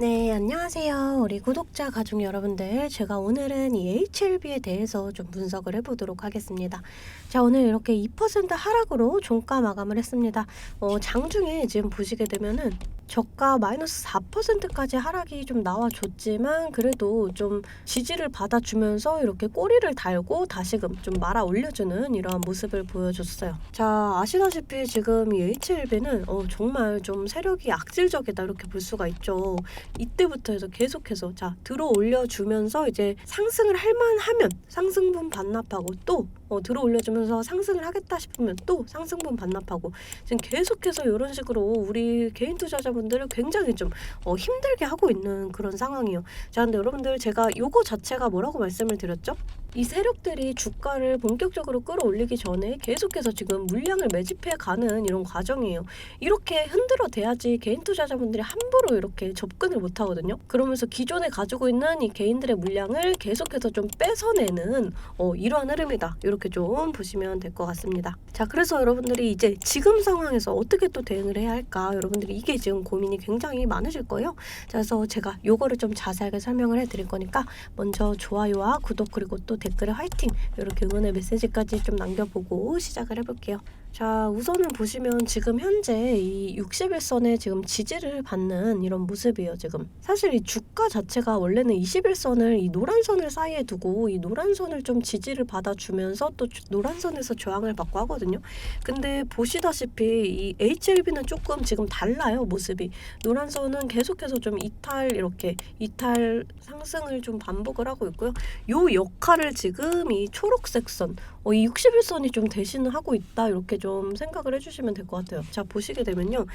ね 네, 안녕하세요. 우리 구독자 가족 여러분들. 제가 오늘은 이 HLB에 대해서 좀 분석을 해보도록 하겠습니다. 자, 오늘 이렇게 2% 하락으로 종가 마감을 했습니다. 어, 장중에 지금 보시게 되면은 저가 마이너스 4%까지 하락이 좀 나와줬지만 그래도 좀 지지를 받아주면서 이렇게 꼬리를 달고 다시금 좀 말아 올려주는 이러한 모습을 보여줬어요. 자, 아시다시피 지금 이 HLB는 어, 정말 좀 세력이 악질적이다 이렇게 볼 수가 있죠. 이때 부터 해서 계속해서 자 들어 올려주면서 이제 상승을 할 만하면 상승분 반납하고 또 어, 들어 올려주면서 상승을 하겠다 싶으면 또 상승분 반납하고 지금 계속해서 이런 식으로 우리 개인 투자자분들을 굉장히 좀 어, 힘들게 하고 있는 그런 상황이에요. 자 근데 여러분들 제가 요거 자체가 뭐라고 말씀을 드렸죠? 이 세력들이 주가를 본격적으로 끌어올리기 전에 계속해서 지금 물량을 매집해 가는 이런 과정이에요. 이렇게 흔들어 대야지 개인 투자자분들이 함부로 이렇게 접근을 못 하거든요. 그러면서 기존에 가지고 있는 이 개인들의 물량을 계속해서 좀 뺏어내는 어, 이러한 흐름이다. 이렇게 좀 보시면 될 것 같습니다. 자, 그래서 여러분들이 이제 지금 상황에서 어떻게 또 대응을 해야 할까? 여러분들이 이게 지금 고민이 굉장히 많으실 거예요. 자, 그래서 제가 요거를 좀 자세하게 설명을 해드릴 거니까 먼저 좋아요와 구독 그리고 또 댓글에 화이팅 이렇게 응원의 메시지까지 좀 남겨보고 시작을 해볼게요. 자, 우선은 보시면 지금 현재 이 60일선에 지금 지지를 받는 이런 모습이에요, 지금. 사실 이 주가 자체가 원래는 21선을 이 노란 선을 사이에 두고 이 노란 선을 좀 지지를 받아주면서 또 주- 노란 선에서 저항을 받고 하거든요. 근데 보시다시피 이 HLB는 조금 지금 달라요, 모습이. 노란 선은 계속해서 좀 이탈 이렇게 이탈 상승을 좀 반복을 하고 있고요. 요 역할을 지금 이 초록색 선, 어, 이 61선이 좀 대신을 하고 있다 이렇게 좀 생각을 해주시면 될 것 같아요. 자 보시게 되면요.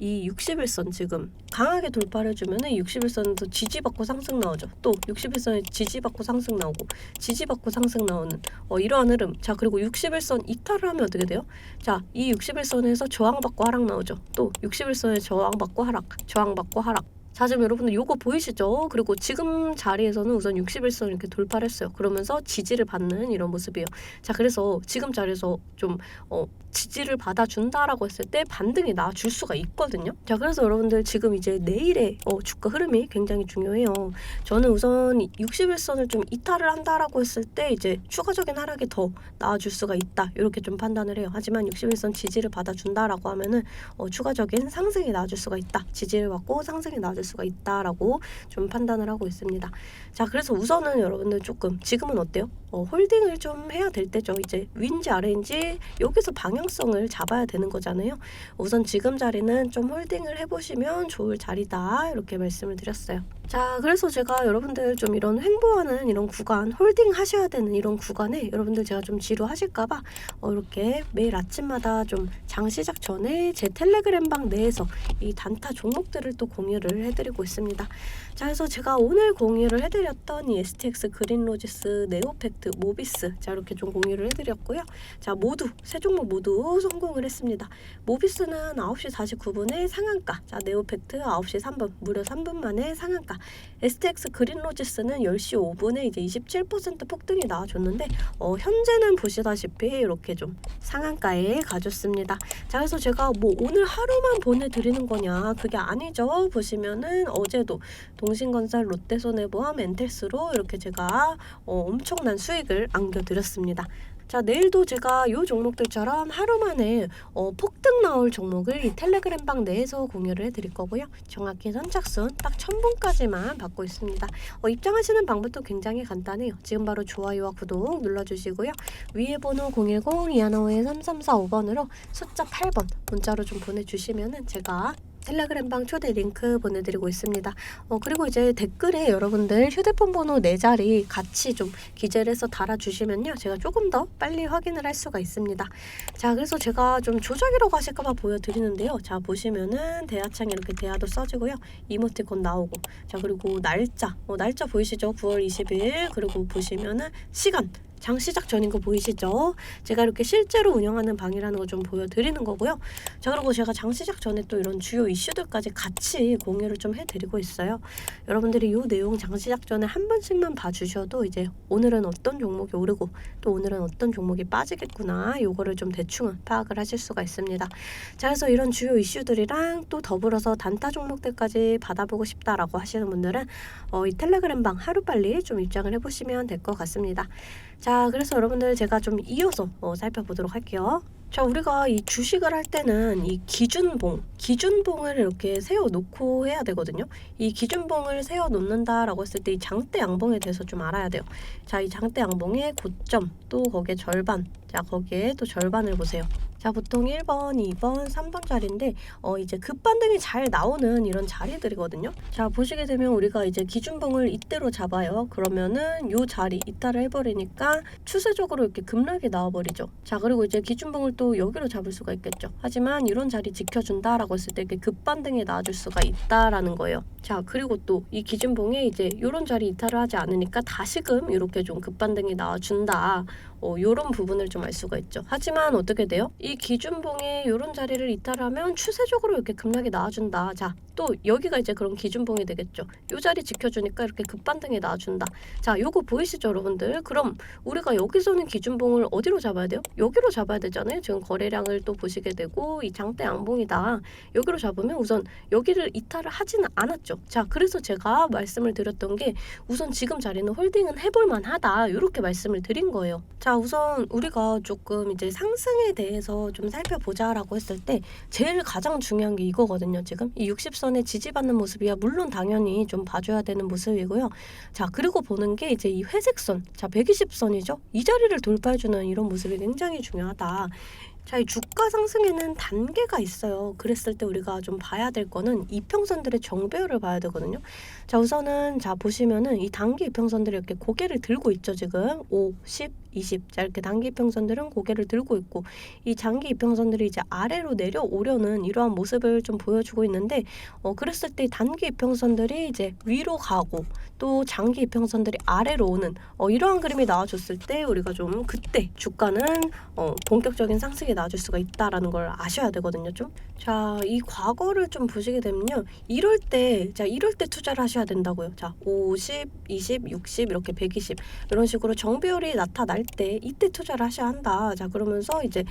이 61선 지금 강하게 돌파를 해주면은 61선도 지지받고 상승 나오죠. 또 61선에 지지받고 상승 나오고 지지받고 상승 나오는 어, 이러한 흐름. 자 그리고 61선 이탈을 하면 어떻게 돼요? 자 이 61선에서 저항받고 하락 나오죠. 또 61선에 저항받고 하락, 저항받고 하락. 자, 지금 여러분들 요거 보이시죠? 그리고 지금 자리에서는 우선 61선 이렇게 돌파를 했어요. 그러면서 지지를 받는 이런 모습이에요. 자, 그래서 지금 자리에서 좀, 어, 지지를 받아준다라고 했을 때 반등이 나줄 수가 있거든요. 자, 그래서 여러분들 지금 이제 내일의 어, 주가 흐름이 굉장히 중요해요. 저는 우선 61선을 좀 이탈을 한다라고 했을 때 이제 추가적인 하락이 더 나와줄 수가 있다. 이렇게 좀 판단을 해요. 하지만 61선 지지를 받아준다라고 하면은 어, 추가적인 상승이 나와줄 수가 있다. 지지를 받고 상승이 나와줄 수가 있다라고 좀 판단을 하고 있습니다. 자, 그래서 우선은 여러분들 조금 지금은 어때요? 어, 홀딩을 좀 해야 될 때죠. 이제 위인지 아래인지 여기서 방향성을 잡아야 되는 거잖아요. 우선 지금 자리는 좀 홀딩을 해보시면 좋을 자리다. 이렇게 말씀을 드렸어요. 자, 그래서 제가 여러분들 좀 이런 횡보하는 이런 구간, 홀딩 하셔야 되는 이런 구간에 여러분들 제가 좀 지루하실까봐 어, 이렇게 매일 아침마다 좀 장 시작 전에 제 텔레그램 방 내에서 이 단타 종목들을 또 공유를 해드리고 있습니다. 자, 그래서 제가 오늘 공유를 해드렸던 이 STX 그린로지스, 네오팩트, 모비스 자 이렇게 좀 공유를 해드렸고요. 자, 모두 세 종목 모두 성공을 했습니다. 모비스는 9시 49분에 상한가, 자 네오팩트 9시 3분 무려 3분 만에 상한가, STX 그린로지스는 10시 5분에 이제 27% 폭등이 나와줬는데 어, 현재는 보시다시피 이렇게 좀 상한가에 가졌습니다. 자 그래서 제가 뭐 오늘 하루만 보내드리는 거냐 그게 아니죠. 보시면은 어제도 동신건설, 롯데손해보험, 엔텔스로 이렇게 제가 어, 엄청난 수익을 안겨드렸습니다. 자 내일도 제가 이 종목들처럼 하루 만에 어, 폭등 나올 종목을 이 텔레그램 방 내에서 공유를 해드릴 거고요. 정확히 선착순 딱 1000분까지만 받고 있습니다. 어, 입장하시는 방법도 굉장히 간단해요. 지금 바로 좋아요와 구독 눌러주시고요. 위에 번호 010-215-3345번으로 숫자 8번 문자로 좀 보내주시면 은 제가 텔레그램 방 초대 링크 보내드리고 있습니다. 어, 그리고 이제 댓글에 여러분들 휴대폰 번호 네 자리 같이 좀 기재를 해서 달아주시면요. 제가 조금 더 빨리 확인을 할 수가 있습니다. 자, 그래서 제가 좀 조작이라고 하실까봐 보여드리는데요. 자, 보시면은 대하창 이렇게 대하도 써지고요. 이모티콘 나오고. 자, 그리고 날짜. 어, 날짜 보이시죠? 9월 20일. 그리고 보시면은 시간. 장 시작 전인 거 보이시죠? 제가 이렇게 실제로 운영하는 방이라는 거 좀 보여드리는 거고요. 자 그리고 제가 장 시작 전에 또 이런 주요 이슈들까지 같이 공유를 좀 해드리고 있어요. 여러분들이 이 내용 장 시작 전에 한 번씩만 봐주셔도 이제 오늘은 어떤 종목이 오르고 또 오늘은 어떤 종목이 빠지겠구나 요거를 좀 대충 파악을 하실 수가 있습니다. 자 그래서 이런 주요 이슈들이랑 또 더불어서 단타 종목들까지 받아보고 싶다라고 하시는 분들은 어, 이 텔레그램 방 하루빨리 좀 입장을 해보시면 될 것 같습니다. 자 그래서 여러분들 제가 좀 이어서 어, 살펴보도록 할게요. 자 우리가 이 주식을 할 때는 이 기준봉 기준봉을 이렇게 세워 놓고 해야 되거든요. 이 기준봉을 세워 놓는다라고 했을 때 이 장대 양봉에 대해서 좀 알아야 돼요. 자 이 장대 양봉의 고점 또 거기에 절반 자 거기에 또 절반을 보세요 자 보통 1번, 2번, 3번 자리인데 어 이제 급반등이 잘 나오는 이런 자리들이거든요. 자 보시게 되면 우리가 이제 기준봉을 이때로 잡아요. 그러면은 요 자리 이탈을 해버리니까 추세적으로 이렇게 급락이 나와버리죠. 자 그리고 이제 기준봉을 또 여기로 잡을 수가 있겠죠. 하지만 이런 자리 지켜준다라고 했을 때 이렇게 급반등이 나와줄 수가 있다라는 거예요. 자 그리고 또 이 기준봉에 이제 이런 자리 이탈을 하지 않으니까 다시금 이렇게 좀 급반등이 나와준다. 어, 요런 부분을 좀 알 수가 있죠. 하지만 어떻게 돼요? 이 기준봉에 요런 자리를 이탈하면 추세적으로 이렇게 급락이 나와준다. 자, 또 여기가 이제 그런 기준봉이 되겠죠. 요 자리 지켜주니까 이렇게 급반등이 나와준다. 자, 요거 보이시죠, 여러분들? 그럼 우리가 여기서는 기준봉을 어디로 잡아야 돼요? 여기로 잡아야 되잖아요. 지금 거래량을 또 보시게 되고 이 장대 양봉이다. 여기로 잡으면 우선 여기를 이탈을 하지는 않았죠. 자, 그래서 제가 말씀을 드렸던 게 우선 지금 자리는 홀딩은 해볼 만하다. 이렇게 말씀을 드린 거예요. 자, 우선 우리가 조금 이제 상승에 대해서 좀 살펴보자라고 했을 때 제일 가장 중요한 게 이거거든요. 지금 이 60 선에 지지받는 모습이야 물론 당연히 좀 봐줘야 되는 모습이고요. 자, 그리고 보는 게 이제 이 회색선, 자 120선이죠. 이 자리를 돌파해주는 이런 모습이 굉장히 중요하다. 자, 이 주가 상승에는 단계가 있어요. 그랬을 때 우리가 좀 봐야 될 거는 이평선들의 정배율을 봐야 되거든요. 자, 우선은 자 보시면은 이 단기 이평선들이 이렇게 고개를 들고 있죠, 지금. 5, 10, 20. 자, 이렇게 단기 이평선들은 고개를 들고 있고 이 장기 이평선들이 이제 아래로 내려오려는 이러한 모습을 좀 보여주고 있는데 어 그랬을 때 단기 이평선들이 이제 위로 가고 또 장기 이평선들이 아래로 오는 어 이러한 그림이 나와줬을 때 우리가 좀 그때 주가는 어 본격적인 상승이 나와줄 수가 있다라는 걸 아셔야 되거든요, 좀. 자, 이 과거를 좀 보시게 되면요. 이럴 때, 자, 이럴 때 투자를 하셔야 된다고요. 자, 50, 20, 60, 이렇게 120. 이런 식으로 정배율이 나타날 때 이때 투자를 하셔야 한다. 자, 그러면서 이제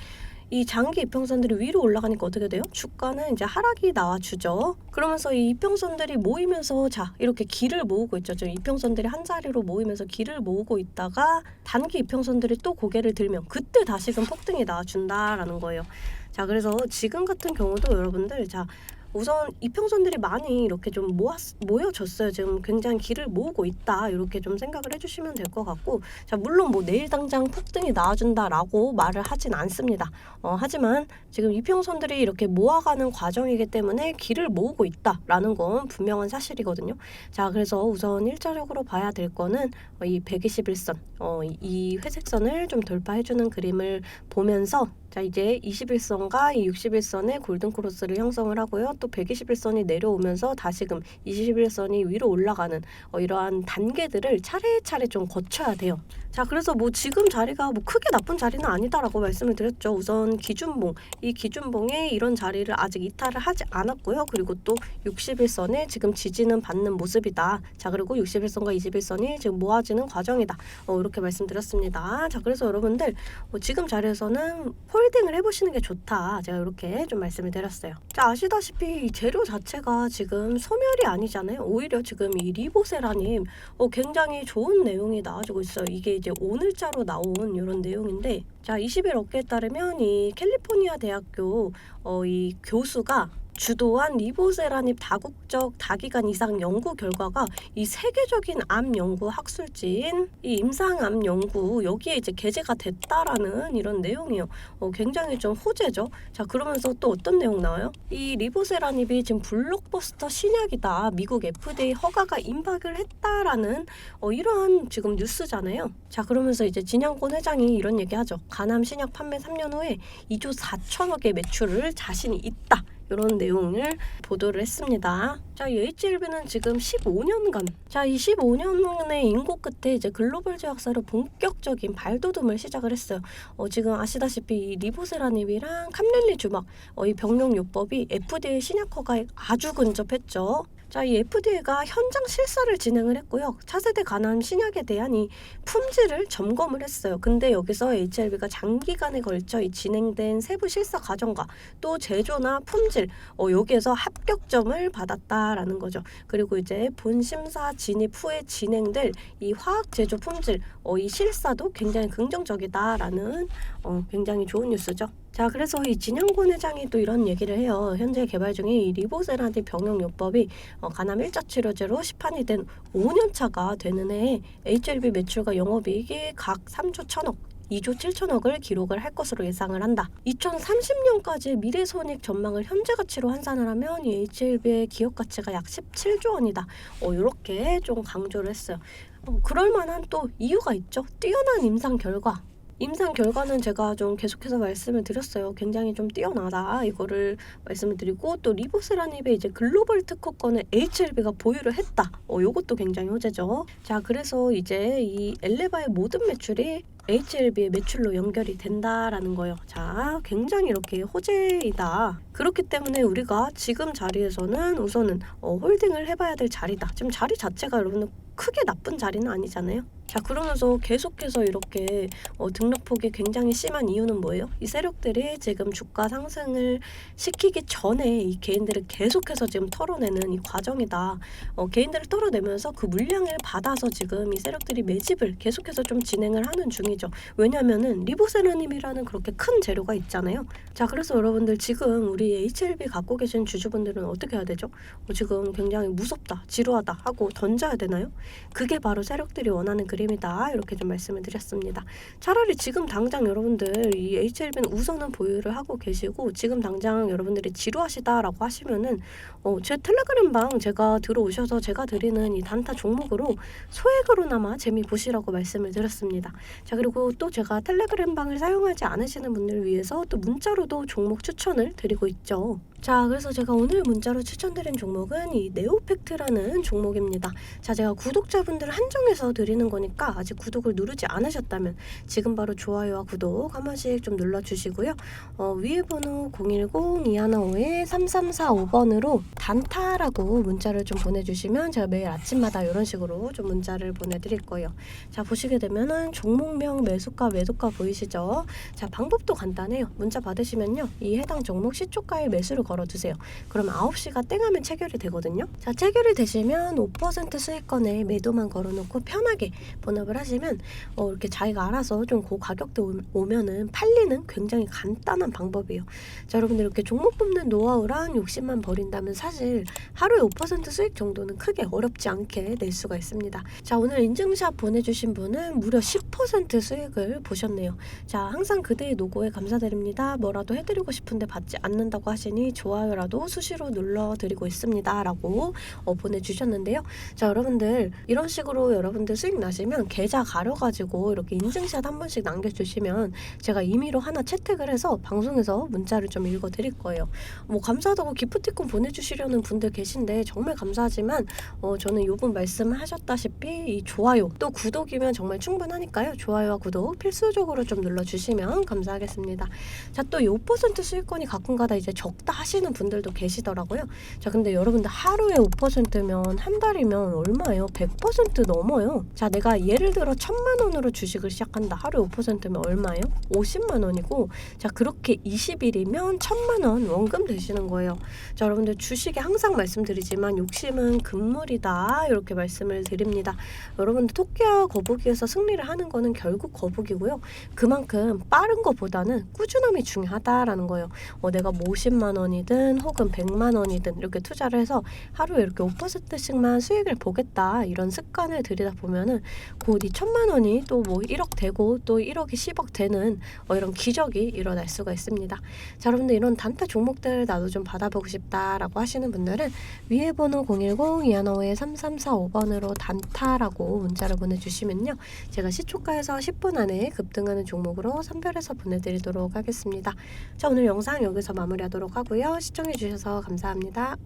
이 장기 이평선들이 위로 올라가니까 어떻게 돼요? 주가는 이제 하락이 나와주죠. 그러면서 이 이평선들이 모이면서 자 이렇게 길을 모으고 있죠. 지금 이평선들이 한 자리로 모이면서 길을 모으고 있다가 단기 이평선들이 또 고개를 들면 그때 다시금 폭등이 나와준다라는 거예요. 자 그래서 지금 같은 경우도 여러분들 자 우선 이평선들이 많이 이렇게 좀 모았, 모여졌어요. 지금 굉장히 길을 모으고 있다. 이렇게 좀 생각을 해주시면 될 것 같고, 자, 물론 뭐 내일 당장 폭등이 나와준다라고 말을 하진 않습니다. 어, 하지만 지금 이평선들이 이렇게 모아가는 과정이기 때문에 길을 모으고 있다라는 건 분명한 사실이거든요. 자, 그래서 우선 일차적으로 봐야 될 거는 어, 이 121선, 어, 이 회색선을 좀 돌파해주는 그림을 보면서 자 이제 21선과 이 61선의 골든크로스를 형성을 하고요. 또 121선이 내려오면서 다시금 21선이 위로 올라가는 어, 이러한 단계들을 차례차례 좀 거쳐야 돼요. 자 그래서 뭐 지금 자리가 뭐 크게 나쁜 자리는 아니다라고 말씀을 드렸죠. 우선 기준봉 이 기준봉에 이런 자리를 아직 이탈을 하지 않았고요. 그리고 또 61선에 지금 지지는 받는 모습이다. 자 그리고 61선과 21선이 지금 모아지 는 과정이다. 어, 이렇게 말씀드렸습니다. 자 그래서 여러분들 어, 지금 자리에서는 홀딩을 해보시는 게 좋다. 제가 이렇게 좀 말씀을 드렸어요. 자 아시다시피 이 재료 자체가 지금 소멸이 아니잖아요. 오히려 지금 이 리보세라님 어, 굉장히 좋은 내용이 나와주고 있어요. 이게 이제 오늘자로 나온 이런 내용인데 자 20일 업계에 따르면 이 캘리포니아 대학교 어, 이 교수가 주도한 리보세라닙 다국적 다기간 이상 연구 결과가 이 세계적인 암 연구 학술지인 이 임상암 연구 여기에 이제 게재가 됐다라는 이런 내용이에요. 어, 굉장히 좀 호재죠. 자 그러면서 또 어떤 내용 나와요? 이 리보세라닙이 지금 블록버스터 신약이다. 미국 FDA 허가가 임박을 했다라는 어, 이러한 지금 뉴스잖아요. 자 그러면서 이제 진양권 회장이 이런 얘기하죠. 간암 신약 판매 3년 후에 2조 4천억의 매출을 자신이 있다. 이런 내용을 보도를 했습니다. 자, 이 HLB는 지금 15년간, 자, 이 15년의 인고 끝에 이제 글로벌 제약사로 본격적인 발돋움을 시작을 했어요. 어, 지금 아시다시피 이 리보세라닙이랑 캄렐리 주막, 어, 이 병용 요법이 FDA 신약 허가에 아주 근접했죠. 자, 이 FDA가 현장 실사를 진행을 했고요. 차세대 간암 신약에 대한 이 품질을 점검을 했어요. 근데 여기서 HLB가 장기간에 걸쳐 이 진행된 세부 실사 과정과 또 제조나 품질, 어, 여기에서 합격점을 받았다라는 거죠. 그리고 이제 본 심사 진입 후에 진행될 이 화학 제조 품질, 어, 이 실사도 굉장히 긍정적이다라는 어, 굉장히 좋은 뉴스죠. 자, 그래서 이 진영권 회장이 또 이런 얘기를 해요. 현재 개발 중인 이 리보세라디 병용요법이 어, 간암 일자 치료제로 시판이 된 5년 차가 되는 해에 HLB 매출과 영업이익이 각 3조 1천억 2조 7천억을 기록을 할 것으로 예상을 한다. 2030년까지 미래 손익 전망을 현재 가치로 환산을 하면 이 HLB의 기업 가치가 약 17조 원이다. 어, 이렇게 좀 강조를 했어요. 어, 그럴 만한 또 이유가 있죠. 뛰어난 임상 결과. 임상 결과는 제가 좀 계속해서 말씀을 드렸어요. 굉장히 좀 뛰어나다 이거를 말씀을 드리고 또 리보세라닙의 이제 글로벌 특허권을 HLB가 보유를 했다. 어, 요것도 굉장히 호재죠. 자, 그래서 이제 이 엘레바의 모든 매출이 HLB의 매출로 연결이 된다라는 거예요. 자, 굉장히 이렇게 호재이다. 그렇기 때문에 우리가 지금 자리에서는 우선은 어, 홀딩을 해봐야 될 자리다. 지금 자리 자체가 여러분 크게 나쁜 자리는 아니잖아요. 자 그러면서 계속해서 이렇게 어, 등락폭이 굉장히 심한 이유는 뭐예요? 이 세력들이 지금 주가 상승을 시키기 전에 이 개인들을 계속해서 지금 털어내는 이 과정이다. 어, 개인들을 털어내면서 그 물량을 받아서 지금 이 세력들이 매집을 계속해서 좀 진행을 하는 중이죠. 왜냐면은 리보세라님이라는 그렇게 큰 재료가 있잖아요. 자 그래서 여러분들 지금 우리 HLB 갖고 계신 주주분들은 어떻게 해야 되죠? 어, 지금 굉장히 무섭다, 지루하다 하고 던져야 되나요? 그게 바로 세력들이 원하는 그림 이다. 이렇게 좀 말씀을 드렸습니다. 차라리 지금 당장 여러분들 이 HLB는 우선은 보유를 하고 계시고 지금 당장 여러분들이 지루하시다라고 하시면은 어, 제 텔레그램 방 제가 들어오셔서 제가 드리는 이 단타 종목으로 소액으로나마 재미 보시라고 말씀을 드렸습니다. 자 그리고 또 제가 텔레그램 방을 사용하지 않으시는 분들을 위해서 또 문자로도 종목 추천을 드리고 있죠. 자, 그래서 제가 오늘 문자로 추천드린 종목은 이 네오팩트라는 종목입니다. 자, 제가 구독자분들 한정해서 드리는 거니까 아직 구독을 누르지 않으셨다면 지금 바로 좋아요와 구독 한 번씩 좀 눌러주시고요. 어, 위에 번호 010-2151-3345번으로 단타라고 문자를 좀 보내주시면 제가 매일 아침마다 이런 식으로 좀 문자를 보내드릴 거예요. 자, 보시게 되면은 종목명 매수가 매도가 보이시죠? 자, 방법도 간단해요. 문자 받으시면요. 이 해당 종목 시초가에 매수를 걸어두세요. 그러면 9시가 땡하면 체결이 되거든요. 자, 체결이 되시면 5% 수익권에 매도만 걸어놓고 편하게 본업을 하시면 어, 이렇게 자기가 알아서 좀그 가격대 오- 오면은 팔리는 굉장히 간단한 방법이에요. 자, 여러분들 이렇게 종목 뽑는 노하우랑 욕심만 버린다면 사실 하루에 5% 수익 정도는 크게 어렵지 않게 낼 수가 있습니다. 자, 오늘 인증샷 보내주신 분은 무려 10% 수익을 보셨네요. 자, 항상 그대의 노고에 감사드립니다. 뭐라도 해드리고 싶은데 받지 않는다고 하시니 좋아요라도 수시로 눌러드리고 있습니다. 라고 어, 보내주셨는데요. 자, 여러분들 이런 식으로 여러분들 수익 나시면 계좌 가려가지고 이렇게 인증샷 한 번씩 남겨주시면 제가 임의로 하나 채택을 해서 방송에서 문자를 좀 읽어드릴 거예요. 뭐 감사하다고 기프티콘 보내주시려는 분들 계신데 정말 감사하지만 어, 저는 요번 말씀하셨다시피 이 좋아요 또 구독이면 정말 충분하니까 요. 좋아요와 구독 필수적으로 좀 눌러주시면 감사하겠습니다. 자, 또 5% 수익권이 가끔가다 이제 적다 하시는 분들도 계시더라고요. 자, 근데 여러분들 하루에 5%면 한 달이면 얼마예요? 100% 넘어요. 자, 내가 예를 들어 천만 원으로 주식을 시작한다. 하루에 5%면 얼마예요? 50만 원이고, 자, 그렇게 20일이면 천만 원 원금 되시는 거예요. 자, 여러분들 주식에 항상 말씀드리지만 욕심은 금물이다. 이렇게 말씀을 드립니다. 여러분들 토끼와 거북이에서 승리를 하는 거는 결국 거북이고요. 그만큼 빠른 것보다는 꾸준함이 중요하다라는 거예요. 어, 내가 뭐 50만 원이든 혹은 100만 원이든 이렇게 투자를 해서 하루에 이렇게 5%씩만 수익을 보겠다 이런 습관을 들이다 보면은 곧이 천만 원이 또 뭐 1억 되고 또 1억이 10억 되는 어, 이런 기적이 일어날 수가 있습니다. 자, 여러분들 이런 단타 종목들 나도 좀 받아보고 싶다라고 하시는 분들은 위에 번호 010-215-3345번으로 단타라고 문자를 보내주시면요. 제가 시초 가에서 10분 안에 급등하는 종목으로 선별해서 보내드리도록 하겠습니다. 자, 오늘 영상 여기서 마무리하도록 하고요. 시청해주셔서 감사합니다.